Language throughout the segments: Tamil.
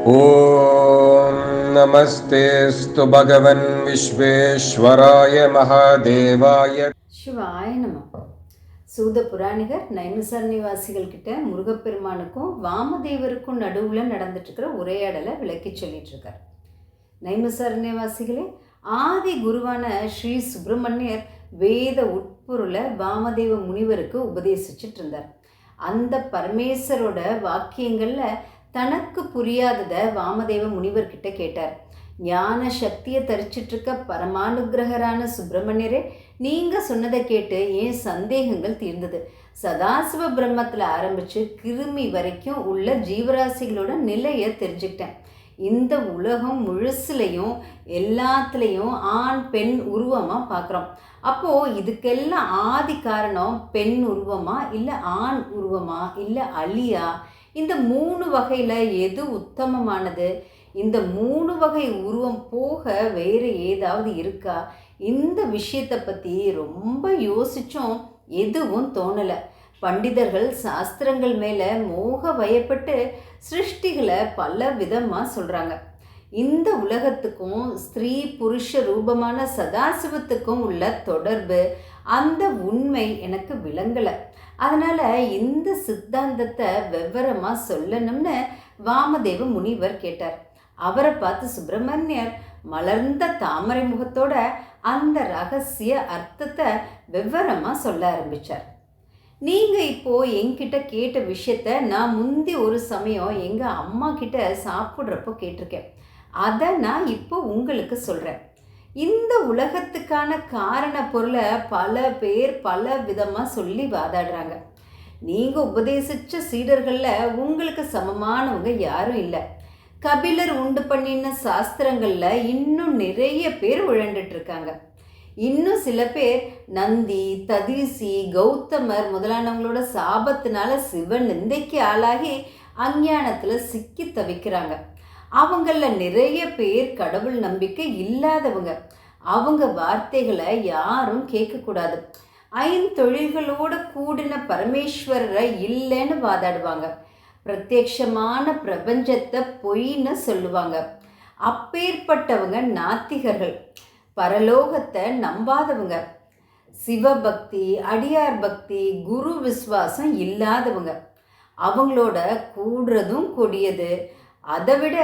ॐ नमस्तेऽस्तु भगवन् विश्वेश्वराय महादेवाय சிவாய நம சூத புராணிகர் நைமிசார் நிவாசிகள் கிட்ட முருகப்பெருமானுக்கும் வாமதேவருக்கும் நடுவில் நடந்துட்டு இருக்கிற உரையாடலை விளக்கி சொல்லிட்டு இருக்கார் நைமிசார் நிவாசிகளே ஆதி குருவான ஸ்ரீ சுப்பிரமணியர் வேத உட்பொருளை வாமதேவ முனிவருக்கு உபதேசிச்சுட்டு இருந்தார் அந்த பரமேஸ்வரோட வாக்கியங்களில் தனக்கு புரியாததை வாமதேவ முனிவர்கிட்ட கேட்டார். ஞான சக்தியை தரிச்சிட்டு இருக்க பரமானுகிரகரான சுப்பிரமணியரே நீங்கள் சொன்னதை கேட்டு என் சந்தேகங்கள் தீர்ந்தது? சதாசிவ பிரம்மத்தில் ஆரம்பித்து கிருமி வரைக்கும் உள்ள ஜீவராசிகளோட நிலையை தெரிஞ்சுக்கிட்டேன். இந்த உலகம் முழுசுலையும் எல்லாத்துலேயும் ஆண் பெண் உருவமாக பார்க்குறோம் அப்போது இதுக்கெல்லாம் ஆதி காரணம் பெண் உருவமா இல்லை ஆண் உருவமா இல்லை அலியா இந்த மூணு வகையில் எது உத்தமமானது? இந்த மூணு வகை உருவம் போக வேறு ஏதாவது இருக்கா? இந்த விஷயத்தை பற்றி ரொம்ப யோசித்தோம் எதுவும் தோணலை. பண்டிதர்கள் சாஸ்திரங்கள் மேலே மோக வயப்பட்டு சிருஷ்டிகளை பல விதமாக சொல்கிறாங்க இந்த உலகத்துக்கும் ஸ்திரீ புருஷ ரூபமான சதாசிவத்துக்கும் உள்ள தொடர்பு அந்த உண்மை எனக்கு விளங்கலை. அதனால் இந்த சித்தாந்தத்தை விவரமாக சொல்லணும்னு வாமதேவ முனிவர் கேட்டார். அவரை பார்த்து சுப்பிரமணியர் மலர்ந்த தாமரை முகத்தோட அந்த ரகசிய அர்த்தத்தை விவரமாக சொல்ல ஆரம்பித்தார் நீங்கள் இப்போது என்கிட்ட கேட்ட விஷயத்த நான் முந்தி ஒரு சமயம் எங்கள் அம்மா கிட்ட சாப்பிட்றப்போ கேட்டிருக்கேன். அதை நான் இப்போ உங்களுக்கு சொல்கிறேன் இந்த உலகத்துக்கான காரண பொருளை பல பேர் பல விதமாக சொல்லி வாதாடுறாங்க. நீங்கள் உபதேசித்த சீடர்களில் உங்களுக்கு சமமானவங்க யாரும் இல்லை. கபிலர் உண்டு பண்ணின சாஸ்திரங்களில் இன்னும் நிறைய பேர் உழண்டுட்டு இருக்காங்க. இன்னும் சில பேர் நந்தி ததிசி கௌதமர் முதலானவங்களோட சாபத்தினால சிவன் நிந்தைக்கு ஆளாகி அஞ்ஞானத்தில் சிக்கி தவிக்கிறாங்க. அவங்களில் நிறைய பேர் கடவுள் நம்பிக்கை இல்லாதவங்க. அவங்க வார்த்தைகளை யாரும் கேட்கக்கூடாது. ஐந்தொழில்களோட கூடின பரமேஸ்வரரை இல்லைன்னு வாதாடுவாங்க. பிரத்யக்ஷமான பிரபஞ்சத்தை பொய்ன்னு சொல்லுவாங்க. அப்பேற்பட்டவங்க நாத்திகர்கள். பரலோகத்தை நம்பாதவங்க. சிவபக்தி அடியார் பக்தி குரு விஸ்வாசம் இல்லாதவங்க. அவங்களோட கூடுறதும் கொடியது. அதை விட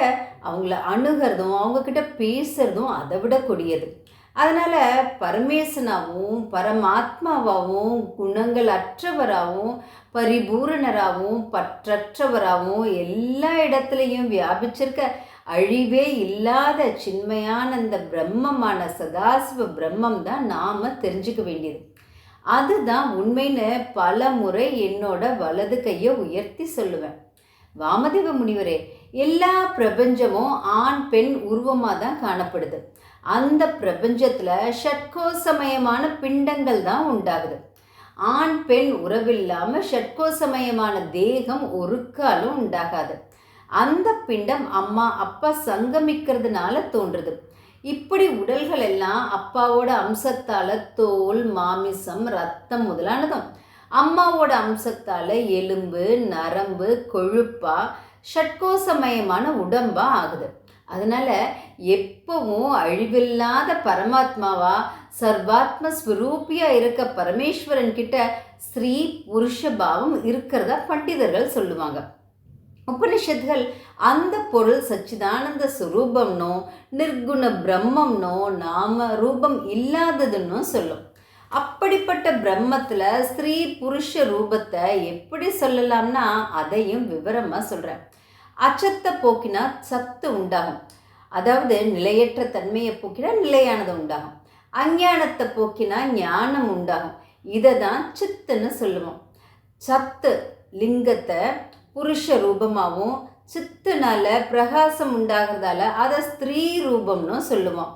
அவங்கள அணுகிறதும் அவங்கக்கிட்ட பேசுகிறதும் அதை விட கொடியது. அதனால் பரமேசனாகவும் பரமாத்மாவாகவும் குணங்கள் அற்றவராகவும் பரிபூரணராகவும் பற்றற்றவராகவும் எல்லா இடத்துலையும் வியாபிச்சிருக்க அழிவே இல்லாத சின்மையான அந்த பிரம்மமான சதாசிவ பிரம்மம் தான் நாம் தெரிஞ்சுக்க வேண்டியது. அதுதான் உண்மைன்னு பல முறை என்னோட வலது கையை உயர்த்தி சொல்லுவேன். வாமதேவ முனிவரே எல்லா பிரபஞ்சமும் ஆண் பெண் உருவமாக தான் காணப்படுது. அந்த பிரபஞ்சத்தில் ஷட்கோசமயமான பிண்டங்கள் தான் உண்டாகுது. ஆண் பெண் உறவில்லாமல் ஷட்கோசமயமான தேகம் ஒரு காலம் உண்டாகாது. அந்த பிண்டம் அம்மா அப்பா சங்கமிக்கிறதுனால தோன்றுது. இப்படி உடல்கள் எல்லாம் அப்பாவோட அம்சத்தால் தோல் மாமிசம் ரத்தம் முதலானதும் அம்மாவோட அம்சத்தால் எலும்பு நரம்பு கொழுப்பா ஷட்கோசமயமான உடம்பா ஆகுது. அதனால் எப்பவும் அழிவில்லாத பரமாத்மாவா சர்வாத்ம ஸ்வரூபியாக இருக்க பரமேஸ்வரன் கிட்ட ஸ்ரீ புருஷ பாவம் இருக்கிறதா பண்டிதர்கள் சொல்லுவாங்க. உபனிஷத்துகள் அந்த பொருள் சச்சிதானந்த சுரூபம்னோ நிர்குண பிரம்மம்னோ நாம ரூபம் இல்லாததுன்னு சொல்லும். அப்படிப்பட்ட பிரம்மத்தில் ஸ்திரீ புருஷ ரூபத்தை எப்படி சொல்லலாம்னா அதையும் விவரமாக சொல்கிறேன் அச்சத்தை போக்கினா சத்து உண்டாகும். அதாவது நிலையற்ற தன்மையை போக்கினா நிலையானது உண்டாகும். அஞ்ஞானத்தை போக்கினா ஞானம் உண்டாகும். இதை தான் சித்துன்னு சொல்லுவோம். சத்து லிங்கத்தை புருஷ ரூபமாகவும் சித்துனால பிரகாசம் உண்டாகிறதால அதை ஸ்திரீ ரூபம்னு சொல்லுவோம்.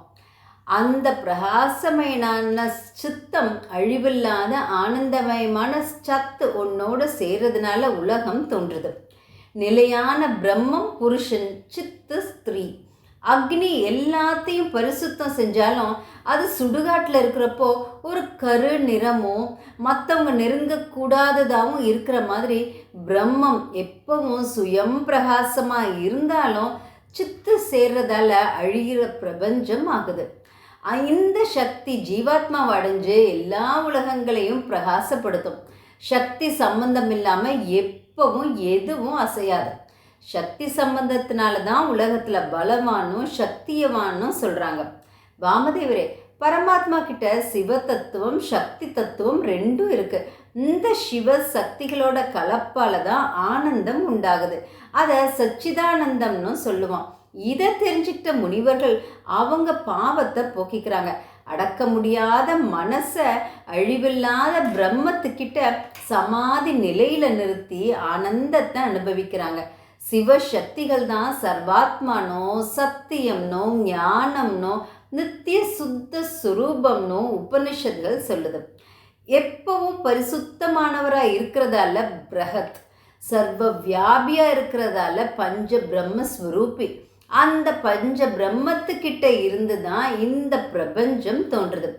அந்த பிரகாசமயனான சித்தம் அழிவில்லாத ஆனந்தமயமான சத்து உன்னோடு சேர்றதுனால உலகம் தோன்றுது. நிலையான பிரம்மம் புருஷன் சித்து ஸ்திரீ. அக்னி எல்லாத்தையும் பரிசுத்தம் செஞ்சாலும் அது சுடுகாட்டில் இருக்கிறப்போ ஒரு கரு நிறமும் மற்றவங்க நெருங்கக்கூடாததாகவும் இருக்கிற மாதிரி பிரம்மம் எப்பவும் சுயம் பிரகாசமாக இருந்தாலும் சித்து சேர்றதால அழிகிற பிரபஞ்சம் ஆகுது. இந்த சக்தி ஜீவாத்மாவை அடைஞ்சு எல்லா உலகங்களையும் பிரகாசப்படுத்தும். சக்தி சம்பந்தம் இல்லாமல் எப் இப்போவும் எதுவும் அசையாது. சக்தி சம்பந்தத்தினால தான் உலகத்தில் பலவானும் சக்தியவானும் சொல்கிறாங்க வாமதேவரே பரமாத்மா கிட்ட சிவ தத்துவம் சக்தி தத்துவம் ரெண்டும் இருக்கு. இந்த சிவ சக்திகளோட கலப்பால் தான் ஆனந்தம் உண்டாகுது. அதை சச்சிதானந்தம்னு சொல்லுவோம் இதை தெரிஞ்சுக்கிட்ட முனிவர்கள் அவங்க பாவத்தை போக்கிக்கிறாங்க. அடக்க முடியாத மனசை அழிவில்லாத பிரம்மத்துக்கிட்ட சமாதி நிலையில நிறுத்தி ஆனந்தத்தை அனுபவிக்கிறாங்க. சிவசக்திகள் தான் சர்வாத்மானோ சத்தியம்னோ ஞானம்னோ நித்திய சுத்த சுரூபம்னு உபனிஷத்கள் சொல்லுது. எப்பவும் பரிசுத்தமானவராக இருக்கிறதால பிரகத் சர்வ வியாபியாக இருக்கிறதால பஞ்ச பிரம்மஸ்வரூபி. அந்த பஞ்ச பிரம்மத்துக்கிட்ட இருந்து தான் இந்த பிரபஞ்சம் தோன்றுது.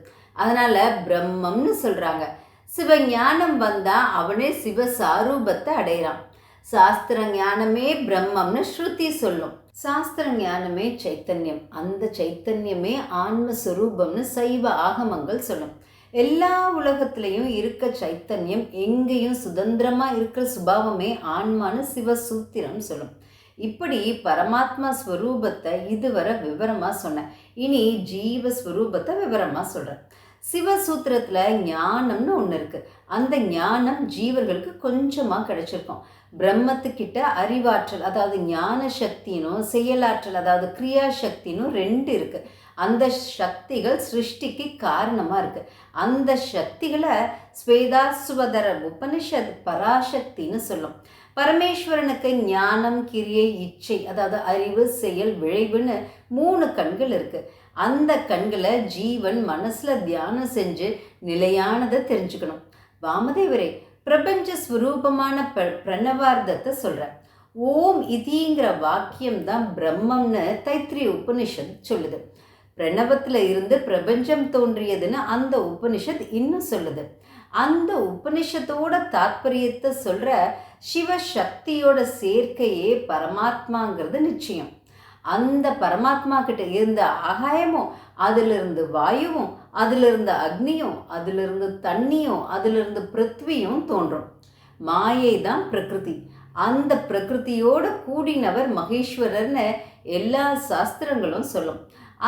அதனால் பிரம்மம்னு சொல்கிறாங்க சிவஞானம் வந்தால் அவனே சிவசாரூபத்தை அடையிறான். சாஸ்திர ஞானமே பிரம்மம்னு ஸ்ருதி சொல்லும். சாஸ்திர ஞானமே சைத்தன்யம். அந்த சைத்தன்யமே ஆன்மஸ்வரூபம்னு சைவ ஆகமங்கள் சொல்லும். எல்லா உலகத்திலையும் இருக்க சைத்தன்யம் எங்கேயும் சுதந்திரமாக இருக்கிற சுபாவமே ஆன்மான்னு சிவசூத்திரம் சொல்லும். இப்படி பரமாத்மா ஸ்வரூபத்தை இதுவரை விவரமாக சொன்னேன். இனி ஜீவ ஸ்வரூபத்தை விவரமாக சொல்கிறேன் சிவசூத்திரத்தில் ஞானம்னு ஒன்று இருக்குது அந்த ஞானம் ஜீவர்களுக்கு கொஞ்சமாக கிடைச்சிருக்கும். பிரம்மத்துக்கிட்ட அறிவாற்றல் அதாவது ஞான சக்தினும் செயலாற்றல் அதாவது கிரியா சக்தினும் ரெண்டு இருக்குது அந்த சக்திகள் சிருஷ்டிக்கு காரணமாக இருக்குது அந்த சக்திகளை ஸ்வேதாஸ்வதர உபனிஷத் பராசக்தின்னு சொல்லும். பரமேஸ்வரனுக்கு ஞானம் கிரியை இச்சை அதாவது அறிவு செயல் விளைவுன்னு மூணு கண்கள் இருக்குது அந்த கண்களை ஜீவன் மனசில் தியானம் செஞ்சு நிலையானதை தெரிஞ்சுக்கணும். வாமதேவரே பிரபஞ்ச ஸ்வரூபமான ப பிரணவார்த்தத்தை சொல்கிறேன் ஓம் இதிங்கிற வாக்கியம் தான் பிரம்மம்னு தைத்திரிய உபனிஷத் சொல்லுது. பிரணவத்தில் இருந்து பிரபஞ்சம் தோன்றியதுன்னு அந்த உபனிஷத் இன்னும் சொல்லுது. அந்த உபனிஷத்தோட தாத்பரியத்தை சொல்கிற சிவசக்தியோட சேர்க்கையே பரமாத்மாங்கிறது நிச்சயம். அந்த பரமாத்மா கிட்ட இருந்த ஆகாயமும் அதிலிருந்து வாயுவும் அதிலிருந்து அக்னியும் அதிலிருந்து தண்ணியும் அதிலிருந்து பிருத்வியும் தோன்றும். மாயை தான் பிரகிருதி. அந்த பிரகிருதியோடு கூடினவர் மகேஸ்வரர்னு எல்லா சாஸ்திரங்களும் சொல்லும்.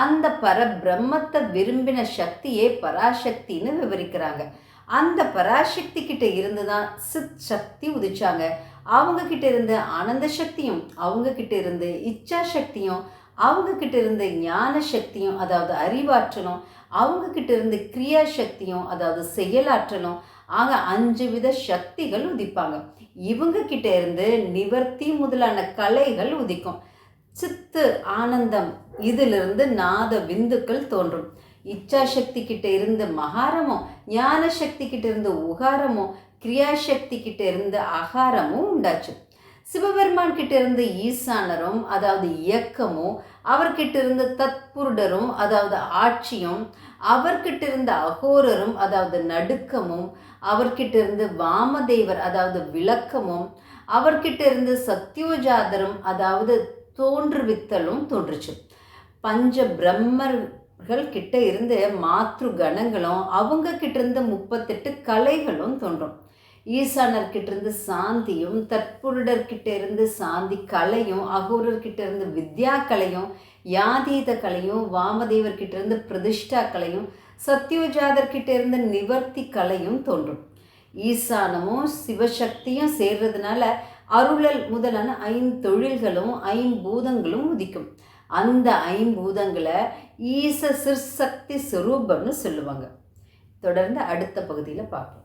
அந்த பரபிரம்மத்தை விரும்பின சக்தியே பராசக்தின்னு விவரிக்கிறாங்க. அந்த பராசக்தி கிட்ட இருந்து தான் சித் சக்தி உதிச்சாங்க. அவங்க கிட்ட இருந்து ஆனந்த சக்தியும் அவங்க கிட்ட இருந்து இச்சா சக்தியும் அவங்க கிட்ட இருந்து ஞான சக்தியும் அதாவது அறிவாற்றலும் அவங்க கிட்ட இருந்து கிரியா சக்தியும் அதாவது செயலாற்றலும் ஆக அஞ்சு வித சக்திகள் உதிப்பாங்க. இவங்க கிட்ட இருந்து நிவர்த்தி முதலான கலைகள் உதிக்கும். சித்து ஆனந்தம் இதிலிருந்து நாத விந்துக்கள் தோன்றும். இச்சாசக்தி கிட்ட இருந்து மகாரமும் ஞான சக்தி கிட்ட இருந்து உகாரமும் கிரியாசக்தி கிட்ட இருந்து அகாரமும் உண்டாச்சு. சிவபெருமான் கிட்ட இருந்து ஈசானரும் அதாவது இயக்கமும் அவர்கிட்ட இருந்து தத்புருடரும் அதாவது ஆட்சியும் அவர்கிட்ட இருந்த அகோரரும் அதாவது நடுக்கமும் அவர்கிட்ட இருந்து வாமதேவர் அதாவது விளக்கமும் அவர்கிட்ட இருந்து சத்யோஜாதரும் அதாவது தோன்றுவித்தலும் தோன்றுச்சு. பஞ்ச பிரம்மர் கிட்ட இருந்து மாத்ரு கணங்களும் அவங்க கிட்ட இருந்து முப்பத்தெட்டு கலைகளும் தோன்றும். ஈசானர்கிட்ட இருந்து சாந்தியும் தற்புருடர்கிட்ட இருந்து சாந்தி கலையும் அகோரர்கிட்ட இருந்து வித்யா கலையும் யாதீத கலையும் வாமதேவர்கிட்ட இருந்து பிரதிஷ்டா கலையும் சத்யோஜாதர்கிட்ட இருந்து நிவர்த்தி கலையும் தோன்றும். ஈசானமும் சிவசக்தியும் சேர்றதுனால அருளல் முதலான ஐந்து தொழில்களும் ஐம்பூதங்களும் உதிக்கும். அந்த ஐம்பூதங்களை ஈச சிற்சக்தி சுரூபம்னு சொல்லுவாங்க. தொடர்ந்து அடுத்த பகுதியில் பார்ப்போம்.